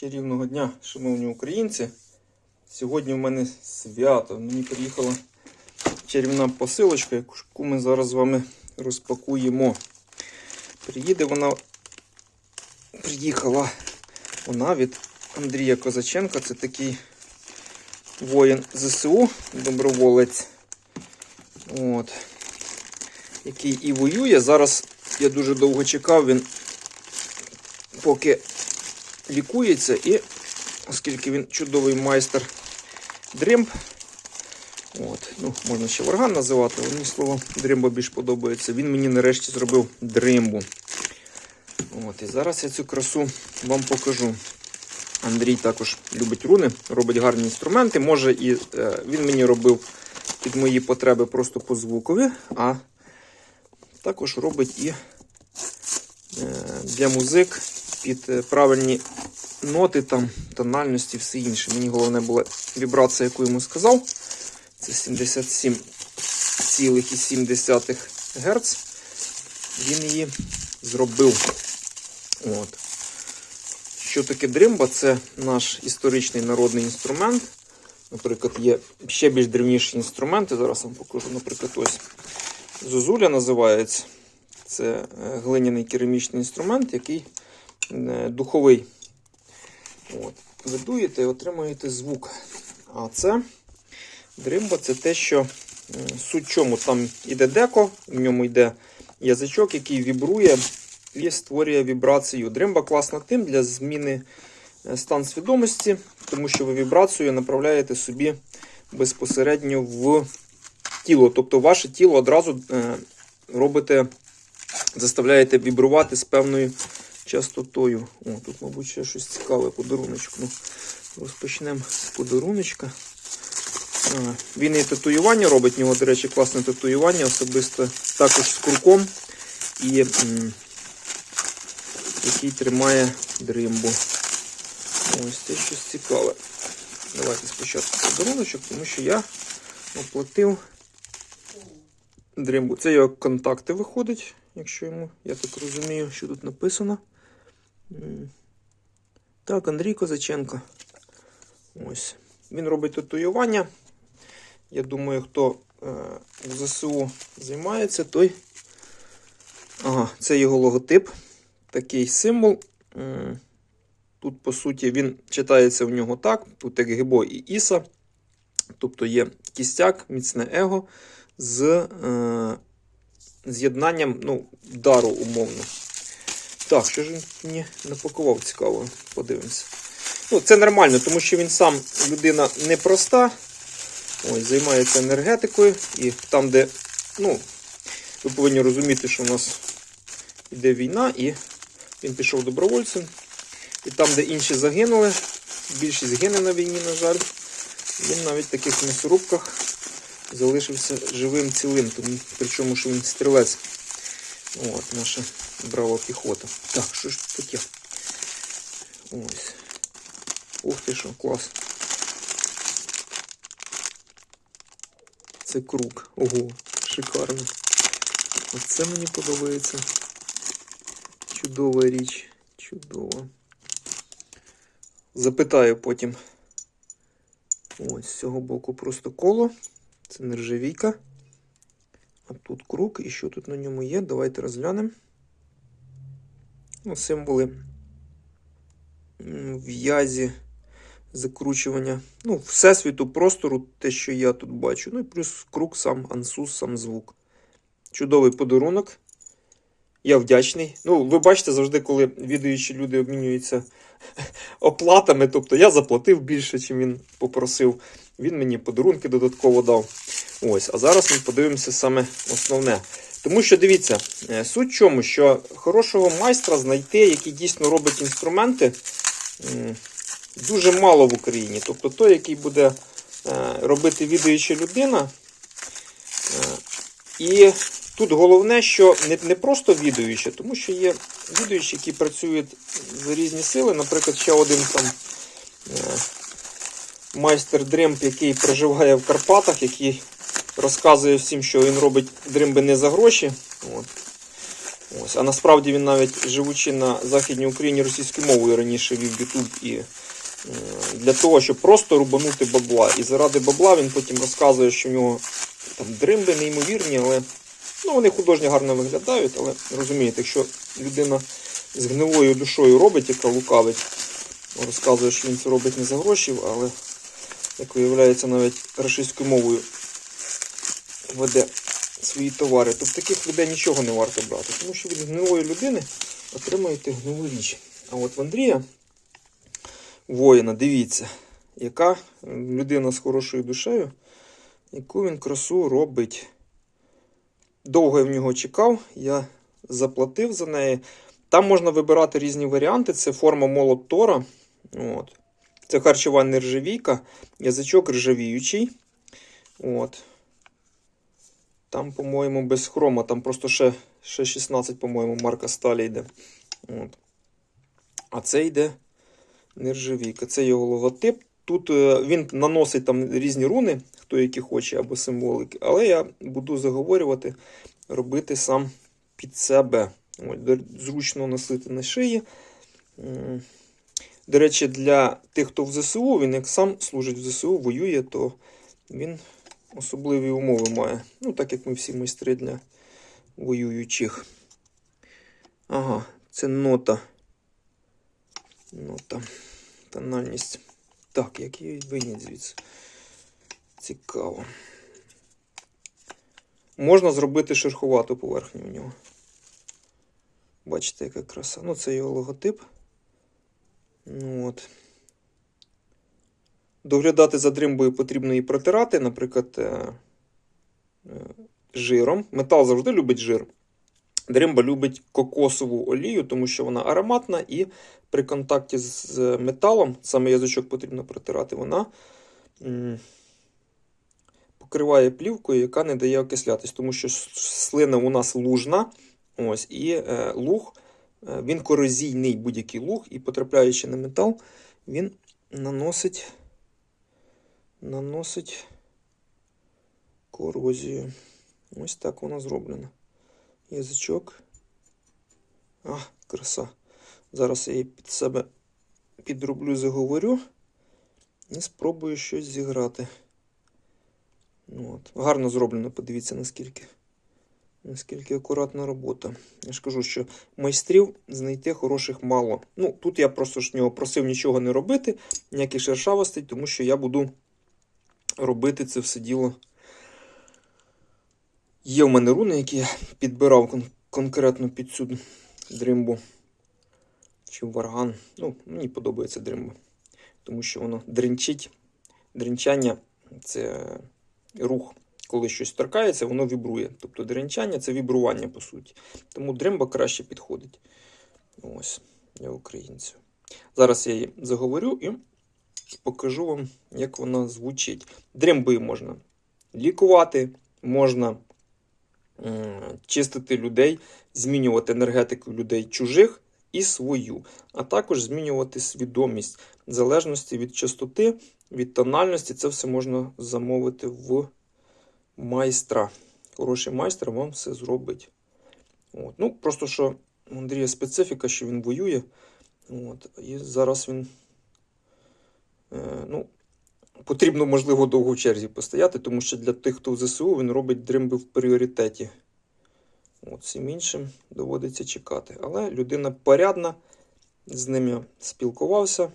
Чарівного дня, шановні українці. Сьогодні в мене свято. Мені приїхала чарівна посилочка, яку ми зараз з вами розпакуємо. Приїде вона. Приїхала вона від Андрія Козаченка. Це такий воїн ЗСУ, доброволець. От. Який і воює. Зараз я дуже довго чекав, він поки лікується і, оскільки він чудовий майстер дримб, от, ну, можна ще варган називати, мені слово дримба більш подобається. Він мені нарешті зробив дримбу. От, і зараз я цю красу вам покажу. Андрій також любить руни, робить гарні інструменти. Може, і е, він мені робив під мої потреби просто по звукові, а також робить і е, для музик під е, правильні ноти, там, тональності, все інше. Мені головне була вібрація, яку йому сказав. Це 77,7 Гц. Він її зробив. От. Що таке дримба? Це наш історичний народний інструмент. Наприклад, є ще більш древніші інструменти. Зараз вам покажу, наприклад, ось Зозуля називається. Це е, глиняний керамічний інструмент, який духовий. От. Ви і отримуєте звук. А це дримба це те, що суть чому там іде деко, в ньому йде язичок, який вібрує і створює вібрацію. Дримба класна тим для зміни е, стан свідомості, тому що ви вібрацію направляєте собі безпосередньо в тіло. Тобто ваше тіло одразу е, робите, заставляєте вібрувати з певною частотою. О, тут, мабуть, ще щось цікаве, подаруночок. Ну, розпочнемо з подаруночка. А, Він і татуювання робить, в нього, до речі, класне татуювання, особисто також з курком, і, який тримає дримбу. Ось це щось цікаве. Давайте спочатку подаруночок, тому що я оплатив дримбу. Це його контакти виходить, якщо йому, я так розумію, що тут написано. Так, Андрій Козаченко. Ось. Він робить татуювання. Я думаю, хто е, в ЗСУ займається, той. Ага, це його логотип. Такий символ. Тут, по суті, він читається в нього так. Тут як і Іса. Тобто є кістяк, міцне его з е, з'єднанням ну, дару умовно. Так, що ж він мені напакував цікаво, подивимося. Ну, Це нормально, тому що він сам людина непроста. Ось, займається енергетикою. І там, де, ну, ви повинні розуміти, що у нас йде війна, і він пішов добровольцем. І там, де інші загинули, більшість гине на війні, на жаль, він навіть в таких м'ясорубках залишився живим цілим. Тому, причому, що він стрілець. От, наша брава піхота. Так, що ж таке? Ось. Ух ти що, клас. Це круг. Ого, шикарно. Оце мені подобається. Чудова річ. Чудова. Запитаю потім. Ось з цього боку просто коло. Це нержавійка. Тут круг. І що тут на ньому є? Давайте розглянемо. Ну, символи в'язі, закручування. Ну, всесвіту простору, те, що я тут бачу. Ну і плюс круг, сам ансус, сам звук. Чудовий подарунок. Я вдячний. Ну, ви бачите, завжди, коли відуючі люди обмінюються оплатами, тобто я заплатив більше, чим він попросив. Він мені подарунки додатково дав. Ось, а зараз ми подивимося саме основне. Тому що дивіться, е, суть в чому, що хорошого майстра знайти, який дійсно робить інструменти, дуже мало в Україні. Тобто той, який буде е, робити відуюча людина. Е, І тут головне, що не, просто відуюча, тому що є відуючі, які працюють за різні сили. Наприклад, ще один там майстер дримб, який проживає в Карпатах, який розказує всім, що він робить дримби не за гроші. От. Ось. А насправді він навіть живучи на Західній Україні російською мовою раніше вів YouTube і е, для того, щоб просто рубанути бабла. І заради бабла він потім розказує, що в нього там дримби неймовірні, але ну, вони художньо гарно виглядають. Але розумієте, якщо людина з гнилою душою робить, яка лукавить, розказує, що він це робить не за гроші, але, як виявляється, навіть російською мовою веде свої товари, то в таких людей нічого не варто брати, тому що від гнилої людини отримаєте гнилу річ. А от в Андрія воїна, дивіться, яка людина з хорошою душею, яку він красу робить. Довго я в нього чекав, я заплатив за неї. Там можна вибирати різні варіанти. Це форма молот Тора. От. Це харчова нержавійка, язичок ржавіючий. От. Там, по-моєму, без хрома, там просто ще, ще 16, по-моєму, марка сталі йде. От. А це йде нержавійка. Це його логотип. Тут е, він наносить там різні руни, хто які хоче, або символики. Але я буду заговорювати, робити сам під себе. От, зручно носити на шиї. До речі, для тих, хто в ЗСУ, він як сам служить в ЗСУ, воює, то він особливі умови має. Ну, так як ми всі майстри для воюючих. Ага, це нота. Нота. Тональність. Так, як її винять звідси. Цікаво. Можна зробити шерховату поверхню у нього. Бачите, яка краса. Ну, це його логотип. Ну, от. Доглядати за дримбою потрібно її протирати, наприклад, е, е, жиром. Метал завжди любить жир. Дримба любить кокосову олію, тому що вона ароматна, і при контакті з металом, саме язичок потрібно протирати, вона покриває плівкою, яка не дає окислятись, тому що слина у нас лужна. Ось, і е, луг, він корозійний будь-який луг, і потрапляючи на метал, він наносить, наносить корозію. Ось так воно зроблено. Язичок. А, краса. Зараз я її під себе підроблю, заговорю і спробую щось зіграти. Ну, от. Гарно зроблено, подивіться, наскільки. Наскільки акуратна робота. Я ж кажу, що майстрів знайти хороших мало. Ну, тут я просто ж нього просив нічого не робити, ніяких шершавостей, тому що я буду робити це все діло. Є в мене руни, які я підбирав кон- конкретно під цю дримбу. Чи варган. Ну, мені подобається дримба. Тому що воно дринчить. Дринчання це рух коли щось торкається, воно вібрує. Тобто дренчання це вібрування, по суті. Тому дримба краще підходить. Ось, для українців. Зараз я її заговорю і покажу вам, як вона звучить. Дримбою можна лікувати, можна чистити людей, змінювати енергетику людей чужих і свою, а також змінювати свідомість в залежності від частоти, від тональності. Це все можна замовити в майстра. Хороший майстер вам все зробить. От. Ну, просто що Андрія специфіка, що він воює. От. І зараз він. Е, ну, потрібно, можливо, довго черзі постояти, тому що для тих, хто в ЗСУ, він робить дримби в пріоритеті. От, всім іншим доводиться чекати. Але людина порядна, з ним я спілкувався.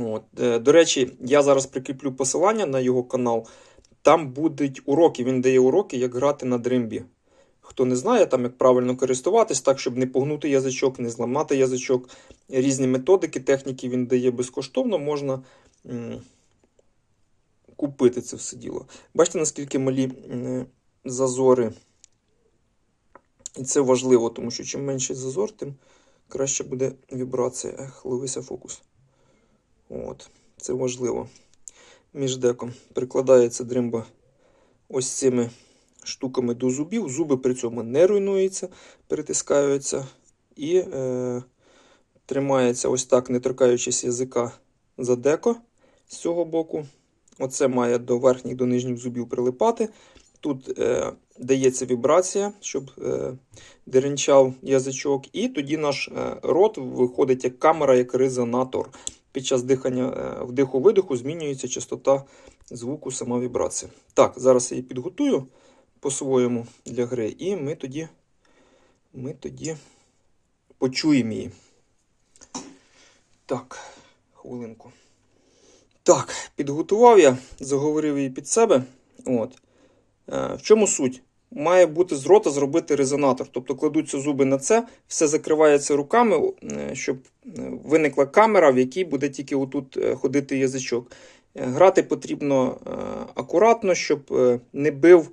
От. Е, До речі, я зараз прикріплю посилання на його канал. Там будуть уроки, він дає уроки, як грати на дримбі. Хто не знає, там як правильно користуватись, так, щоб не погнути язичок, не зламати язичок. Різні методики, техніки він дає безкоштовно, можна купити це все діло. Бачите, наскільки малі зазори. І це важливо, тому що чим менший зазор, тим краще буде вібрація. Ех, ловися фокус. От, це важливо між деком. Прикладається дримба ось цими штуками до зубів. Зуби при цьому не руйнуються, перетискаються і е, тримається ось так, не торкаючись язика за деко з цього боку. Оце має до верхніх, до нижніх зубів прилипати. Тут е, дається вібрація, щоб е, деренчав язичок, і тоді наш е, рот виходить як камера, як резонатор. Під час дихання е, вдиху-видиху змінюється частота звуку, сама вібрація. Так, зараз я її підготую по-своєму для гри, і ми тоді, ми тоді почуємо її. Так, хвилинку. Так, підготував я, заговорив її під себе. От. Е, В чому суть? Має бути з рота зробити резонатор. Тобто кладуться зуби на це, все закривається руками, е, щоб е, виникла камера, в якій буде тільки отут ходити язичок. Грати потрібно акуратно, щоб не бив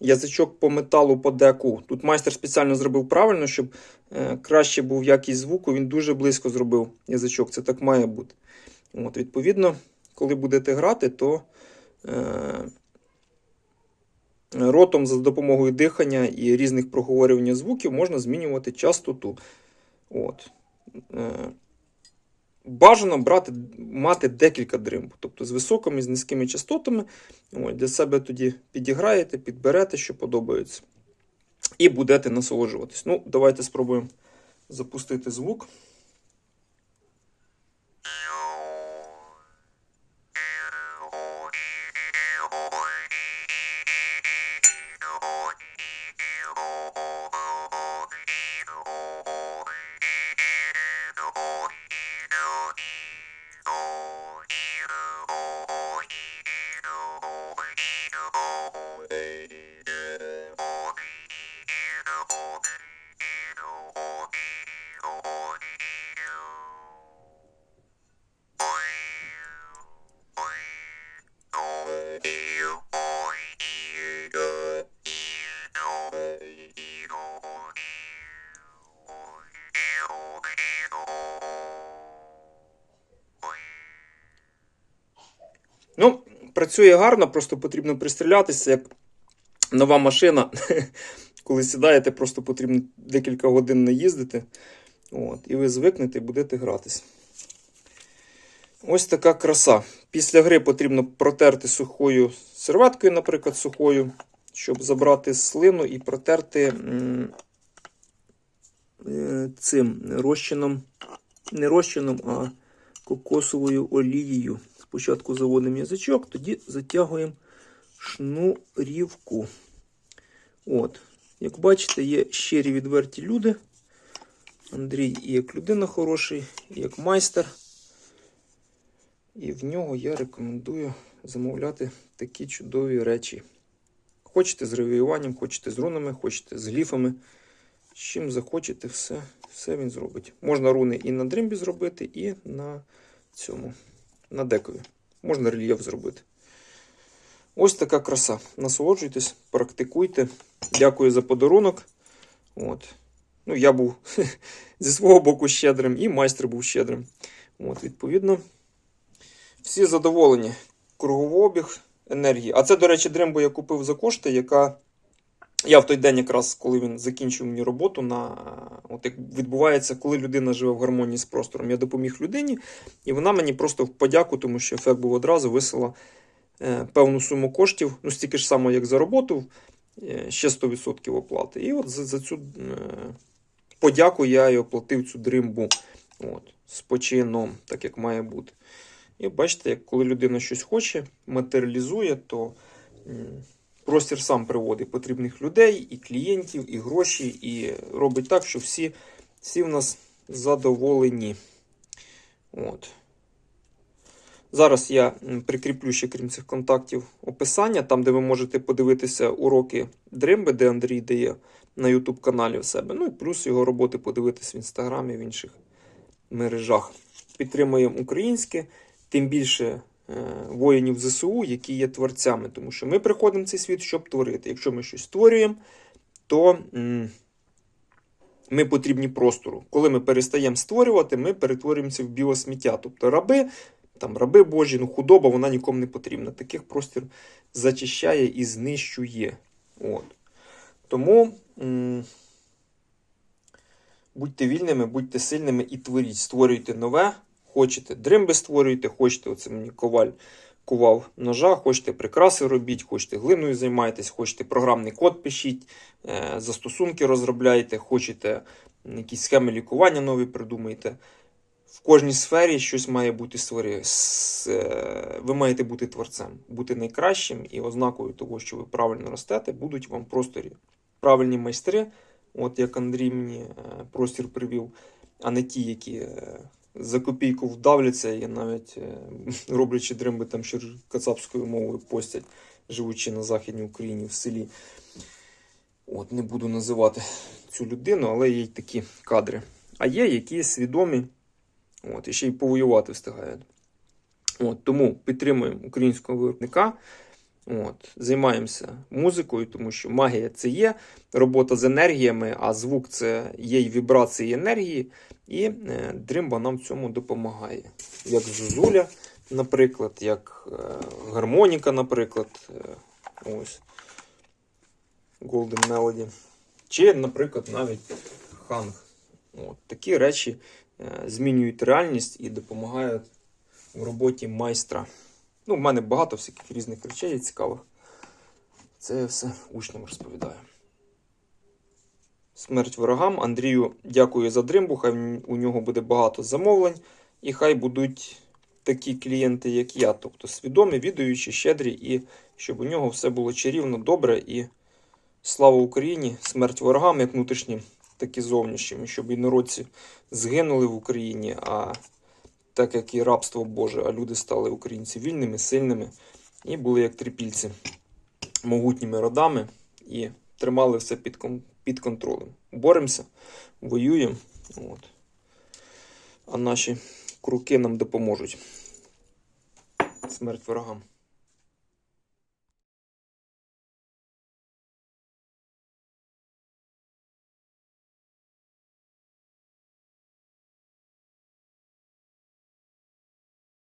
язичок по металу по деку. Тут майстер спеціально зробив правильно, щоб е, краще був якість звуку. Він дуже близько зробив язичок. Це так має бути. От, відповідно, коли будете грати, то е, ротом за допомогою дихання і різних проговорювання звуків можна змінювати частоту. От. Е, бажано брати, мати декілька дримб, тобто з високими, з низькими частотами. От, для себе тоді підіграєте, підберете, що подобається. І будете насолоджуватись. Ну, давайте спробуємо запустити звук. Працює гарно, просто потрібно пристрілятися, як нова машина. Коли сідаєте, просто потрібно декілька годин наїздити. От, і ви звикнете і будете гратись. Ось така краса. Після гри потрібно протерти сухою серветкою, наприклад, сухою, щоб забрати слину і протерти е, цим розчином, не розчином, а кокосовою олією. Спочатку заводимо язичок, тоді затягуємо шнурівку. От. Як бачите, є щирі відверті люди. Андрій і як людина хороший, і як майстер. І в нього я рекомендую замовляти такі чудові речі. Хочете з ревіюванням, хочете з рунами, хочете з гліфами. З чим захочете, все, все він зробить. Можна руни і на дримбі зробити, і на цьому, на декові. Можна рельєф зробити. Ось така краса. Насолоджуйтесь, практикуйте. Дякую за подарунок. От. Ну, я був зі свого боку щедрим, і майстер був щедрим. От, відповідно, всі задоволені. Круговообіг енергії. А це, до речі, дримбу я купив за кошти, яка. Я в той день, якраз коли він закінчив мені роботу, на от як відбувається, коли людина живе в гармонії з простором. Я допоміг людині, і вона мені просто в подяку, тому що ефект був одразу, висила е, певну суму коштів, ну стільки ж само, як за роботу, е, ще 100% оплати. І от за, за цю е, подяку я і оплатив цю дримбу от, з почином, так як має бути. І бачите, як коли людина щось хоче, матеріалізує, то м, простір сам приводить потрібних людей, і клієнтів, і гроші, і робить так, що всі, всі в нас задоволені. От. Зараз я прикріплю ще, крім цих контактів, описання, там, де ви можете подивитися уроки дримби, де Андрій дає на YouTube каналі в себе. Ну і плюс його роботи подивитись в інстаграмі, в інших мережах. Підтримуємо українське, тим більше воїнів ЗСУ, які є творцями, тому що ми приходимо в цей світ, щоб творити. Якщо ми щось створюємо, то ми потрібні простору. Коли ми перестаємо створювати, ми перетворюємося в біосміття. Тобто раби, там раби Божі, ну худоба, вона нікому не потрібна. Таких простір зачищає і знищує. От. Тому будьте вільними, будьте сильними і творіть. Створюйте нове. Хочете дримби створюйте, хочете, оце мені коваль кував ножа, хочете прикраси робіть, хочете глиною займайтесь, хочете програмний код пишіть, е, застосунки розробляйте, хочете якісь схеми лікування нові придумайте. В кожній сфері щось має бути створює. Е, Ви маєте бути творцем, бути найкращим і ознакою того, що ви правильно ростете, будуть вам просторі правильні майстри, от як Андрій мені е, простір привів, а не ті, які за копійку вдавляться і навіть е, роблячи дримби там ще кацапською мовою постять, живучи на Західній Україні в селі. От, не буду називати цю людину, але є й такі кадри. А є, які свідомі, от, і ще й повоювати встигають. От, тому підтримуємо українського виробника. От, займаємося музикою, тому що магія це є робота з енергіями, а звук це є й вібрації енергії, і е, дримба нам в цьому допомагає. Як зозуля, наприклад, як е, гармоніка, наприклад. Е, ось. Golden Melody. Чи, наприклад, навіть ханг. От, такі речі змінюють реальність і допомагають в роботі майстра. Ну, в мене багато всяких різних речей є цікавих. Це я все учням розповідаю. Смерть ворогам. Андрію дякую за дримбу. Хай у нього буде багато замовлень. І хай будуть такі клієнти, як я. Тобто свідомі, відаючі, щедрі, і щоб у нього все було чарівно, добре. І слава Україні! Смерть ворогам, як внутрішнім, так і зовнішнім. Щоб інородці згинули в Україні, а так як і рабство Боже, а люди стали українці вільними, сильними і були як трипільці могутніми родами і тримали все під, під контролем. Боремося, воюємо. От. А наші круки нам допоможуть. Смерть ворогам.